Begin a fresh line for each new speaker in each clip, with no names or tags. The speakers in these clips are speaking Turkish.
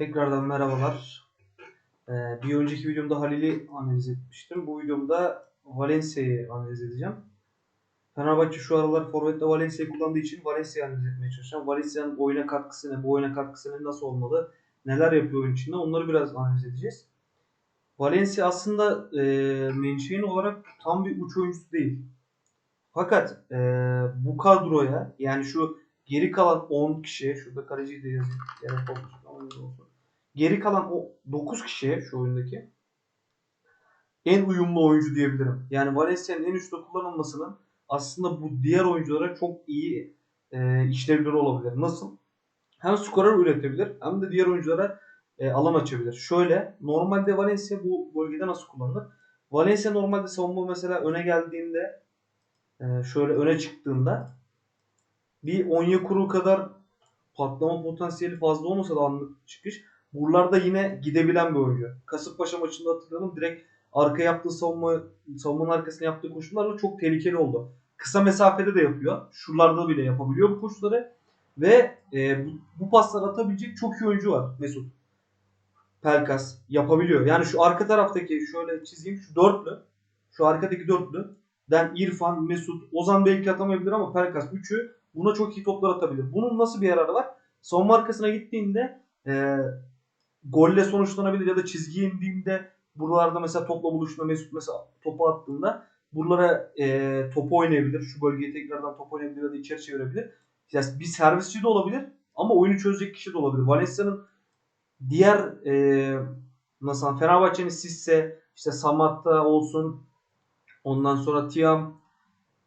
Tekrardan merhabalar. Ee, bir önceki videomda Halil'i analiz etmiştim. Bu videomda Valencia'yı analiz edeceğim. Fenerbahçe şu aralar Forvet'te Valencia'yı kullandığı için Valencia'yı analiz etmeye çalışacağım. Valencia'nın oyuna katkısı ne, bu oyuna katkısı ne, nasıl olmalı, neler yapıyor oyun içinde onları biraz analiz edeceğiz. Valencia aslında e, menşein olarak tam bir uç oyuncusu değil. Fakat e, bu kadroya yani şu geri kalan 10 kişiye şurada kaleciyi de yazayım. Gerek olmuş. Geri kalan o 9 kişiye şu oyundaki en uyumlu oyuncu diyebilirim. Yani Valencia'nın en üstte kullanılmasının aslında bu diğer oyunculara çok iyi e, işlevleri olabilir. Nasıl? Hem skorer üretebilir hem de diğer oyunculara e, alan açabilir. Şöyle normalde Valencia bu bölgede nasıl kullanılır? Valencia normalde savunma mesela öne geldiğinde e, şöyle öne çıktığında bir Onyekuru kadar patlama potansiyeli fazla olmasa da anlık çıkış. Buralarda yine gidebilen bir oyuncu. Kasımpaşa maçında hatırlayalım direkt arka yaptığı savunma savunmanın arkasına yaptığı koşularla çok tehlikeli oldu. Kısa mesafede de yapıyor. Şuralarda bile yapabiliyor bu koşuları. Ve e, bu, bu pasları atabilecek çok iyi oyuncu var Mesut. Pelkas yapabiliyor. Yani şu arka taraftaki şöyle çizeyim şu dörtlü. Şu arkadaki dörtlü. Den İrfan, Mesut, Ozan belki atamayabilir ama Pelkas üçü buna çok iyi toplar atabilir. Bunun nasıl bir yararı var? Savunma arkasına gittiğinde e, golle sonuçlanabilir ya da çizgiye indiğinde buralarda mesela topla buluştuğunda Mesut mesela topu attığında buralara e, topu oynayabilir. Şu bölgeye tekrardan top oynayabilir ya da içeri çevirebilir. Yani bir servisçi de olabilir ama oyunu çözecek kişi de olabilir. Valencia'nın diğer e, nasıl Fenerbahçe'nin Sisse, işte Samat'ta olsun ondan sonra Tiam,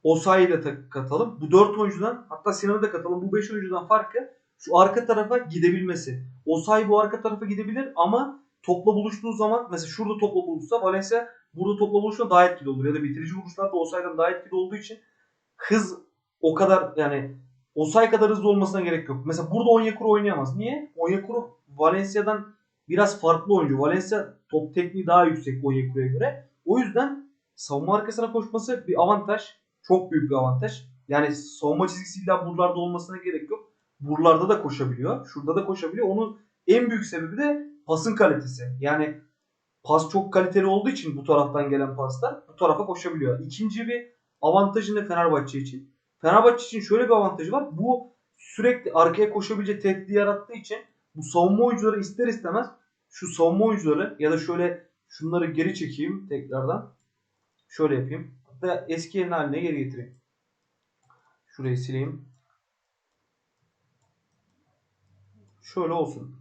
Osayi'yi de katalım. Bu 4 oyuncudan hatta Sinan'ı da katalım. Bu 5 oyuncudan farkı şu arka tarafa gidebilmesi. Osayi bu arka tarafa gidebilir ama topla buluştuğu zaman mesela şurada topla buluşsa Valencia burada topla buluşsa daha etkili olur. Ya da bitirici vuruşlarda Osayi'den daha etkili olduğu için hız o kadar yani Osayi kadar hızlı olmasına gerek yok. Mesela burada Onyekuru oynayamaz. Niye? Onyekuru Valencia'dan biraz farklı oyuncu. Valencia top tekniği daha yüksek Onyekuru'ya göre. O yüzden savunma arkasına koşması bir avantaj. Çok büyük bir avantaj. Yani savunma çizgisi illa buralarda olmasına gerek yok. Buralarda da koşabiliyor. Şurada da koşabiliyor. Onun en büyük sebebi de pasın kalitesi. Yani pas çok kaliteli olduğu için bu taraftan gelen paslar bu tarafa koşabiliyor. İkinci bir avantajı ne Fenerbahçe için? Fenerbahçe için şöyle bir avantajı var. Bu sürekli arkaya koşabilecek tehdidi yarattığı için bu savunma oyuncuları ister istemez şu savunma oyuncuları ya da şöyle şunları geri çekeyim tekrardan. Şöyle yapayım. Hatta eski yerine haline geri getireyim. Şurayı sileyim. Şöyle olsun.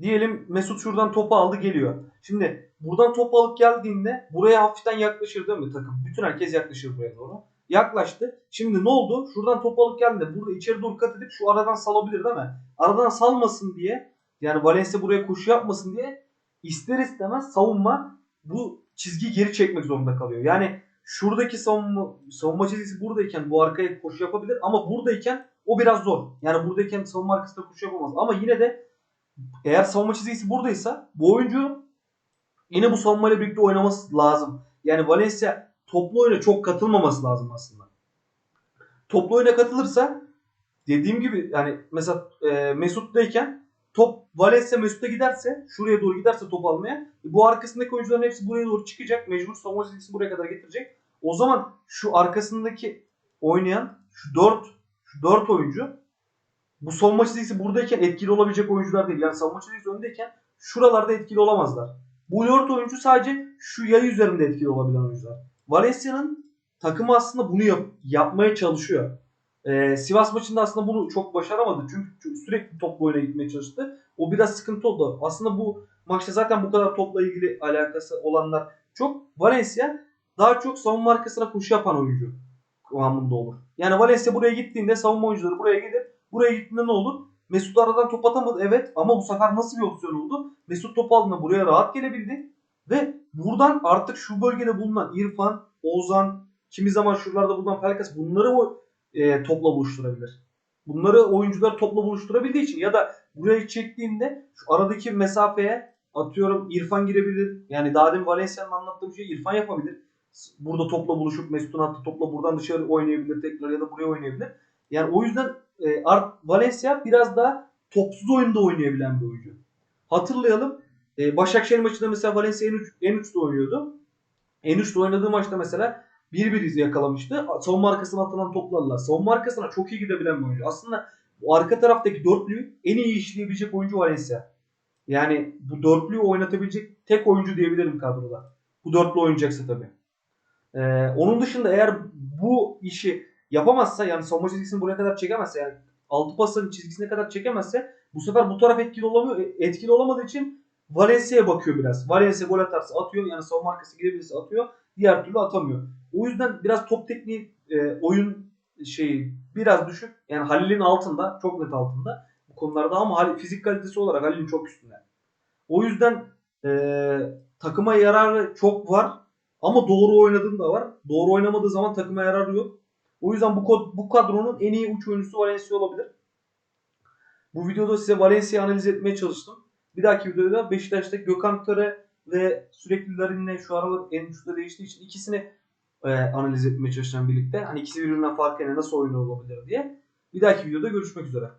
Diyelim Mesut şuradan topu aldı geliyor. Şimdi buradan topu alıp geldiğinde buraya hafiften yaklaşır değil mi takım? Bütün herkes yaklaşır buraya doğru. Yaklaştı. Şimdi ne oldu? Şuradan topu alıp geldiğinde burada içeri doğru kat edip şu aradan salabilir değil mi? Aradan salmasın diye yani Valencia buraya koşu yapmasın diye ister istemez savunma bu çizgiyi geri çekmek zorunda kalıyor. Yani şuradaki savunma, savunma çizgisi buradayken bu arkaya koşu yapabilir ama buradayken o biraz zor. Yani buradayken savunma arkasında koşu yapamaz. Ama yine de eğer savunma çizgisi buradaysa bu oyuncu yine bu savunmayla birlikte oynaması lazım. Yani Valencia toplu oyuna çok katılmaması lazım aslında. Toplu oyuna katılırsa dediğim gibi yani mesela e, Mesut'tayken top Valencia Mesut'a giderse şuraya doğru giderse top almaya bu arkasındaki oyuncuların hepsi buraya doğru çıkacak. Mecbur çizgisi buraya kadar getirecek. O zaman şu arkasındaki oynayan şu 4 şu 4 oyuncu bu savunma çizgisi buradayken etkili olabilecek oyuncular değil. Yani savunma çizgisi öndeyken şuralarda etkili olamazlar. Bu 4 oyuncu sadece şu yay üzerinde etkili olabilen oyuncular. Valencia'nın takımı aslında bunu yap- yapmaya çalışıyor. Ee, Sivas maçında aslında bunu çok başaramadı. Çünkü, sürekli topla oyuna gitmeye çalıştı. O biraz sıkıntı oldu. Aslında bu maçta zaten bu kadar topla ilgili alakası olanlar çok. Valencia daha çok savunma arkasına koşu yapan oyuncu kıvamında olur. Yani Valencia buraya gittiğinde savunma oyuncuları buraya gelir. Buraya gittiğinde ne olur? Mesut aradan top atamadı evet ama bu sefer nasıl bir opsiyon oldu? Mesut top aldığında buraya rahat gelebildi. Ve buradan artık şu bölgede bulunan İrfan, Ozan, kimi zaman şuralarda bulunan Pelkas bunları o e, topla buluşturabilir. Bunları oyuncular topla buluşturabildiği için ya da buraya çektiğinde şu aradaki mesafeye atıyorum İrfan girebilir. Yani daha demin Valencia'nın anlattığım şey İrfan yapabilir. Burada topla buluşup Mesut'un attığı topla buradan dışarı oynayabilir tekrar ya da buraya oynayabilir. Yani o yüzden e, Valencia biraz daha topsuz oyunda oynayabilen bir oyuncu. Hatırlayalım. E, Başakşehir maçında mesela Valencia N3, N3'te oynuyordu. N3'te oynadığı maçta mesela 1-1 yakalamıştı. Savunma arkasına atılan toplarla. Savunma arkasına çok iyi gidebilen bir oyuncu. Aslında bu arka taraftaki dörtlüyü en iyi işleyebilecek oyuncu Valencia. Yani bu dörtlüyü oynatabilecek tek oyuncu diyebilirim kadroda. Bu dörtlü oynayacaksa tabii. Ee, onun dışında eğer bu işi yapamazsa yani savunma çizgisini buraya kadar çekemezse yani altı pasın çizgisine kadar çekemezse bu sefer bu taraf etkili olamıyor. E, Etkili olamadığı için Valencia'ya bakıyor biraz. Valencia gol atarsa atıyor yani savunma arkası gidebilirse atıyor. Diğer türlü atamıyor. O yüzden biraz top tekniği e, oyun şeyi biraz düşük. Yani Halil'in altında çok net altında bu konularda ama Halil, fizik kalitesi olarak Halil'in çok üstünde. O yüzden e, takıma yararı çok var ama doğru oynadığım da var. Doğru oynamadığı zaman takıma yararı yok. O yüzden bu, bu kadronun en iyi uç oyuncusu Valencia olabilir. Bu videoda size Valencia'yı analiz etmeye çalıştım. Bir dahaki videoda Beşiktaş'ta Gökhan Töre ve sürekli Larin'le şu aralar en uçta değiştiği için ikisini e, analiz etmeye çalışacağım birlikte. Hani ikisi birbirinden farklı yani nasıl oynuyor olabilir diye. Bir dahaki videoda görüşmek üzere.